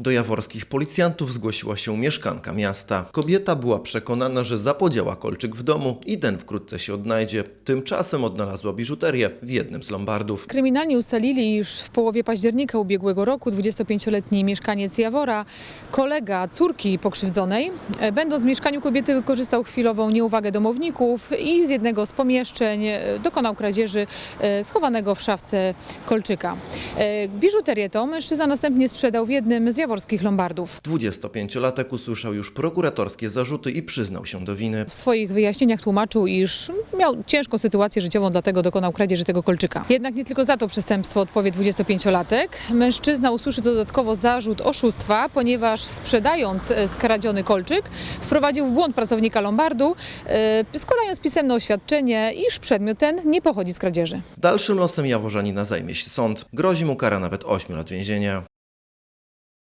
Do jaworskich policjantów zgłosiła się mieszkanka miasta. Kobieta była przekonana, że zapodziała kolczyk w domu i ten wkrótce się odnajdzie. Tymczasem odnalazła biżuterię w jednym z lombardów. Kryminalni ustalili, iż w połowie października ubiegłego roku 25-letni mieszkaniec Jawora, kolega córki pokrzywdzonej, e, będąc w mieszkaniu kobiety wykorzystał chwilową nieuwagę domowników i z jednego z pomieszczeń e, dokonał kradzieży e, schowanego w szafce kolczyka. Biżuterię tą mężczyzna następnie sprzedał w jednym z jaworskich lombardów. 25-latek usłyszał już prokuratorskie zarzuty i przyznał się do winy. W swoich wyjaśnieniach tłumaczył, iż miał ciężką sytuację życiową, dlatego dokonał kradzieży tego kolczyka. Jednak nie tylko za to przestępstwo odpowie 25-latek. Mężczyzna usłyszy dodatkowo zarzut oszustwa, ponieważ sprzedając e, skradziony kolczyk, wprowadził w błąd pracownika Lombardu, e, składając pisemne oświadczenie, iż przedmiot ten nie pochodzi z kradzieży. Dalszym losem Jaworzanina zajmie się sąd. Grozi mu kara nawet 8 lat więzienia.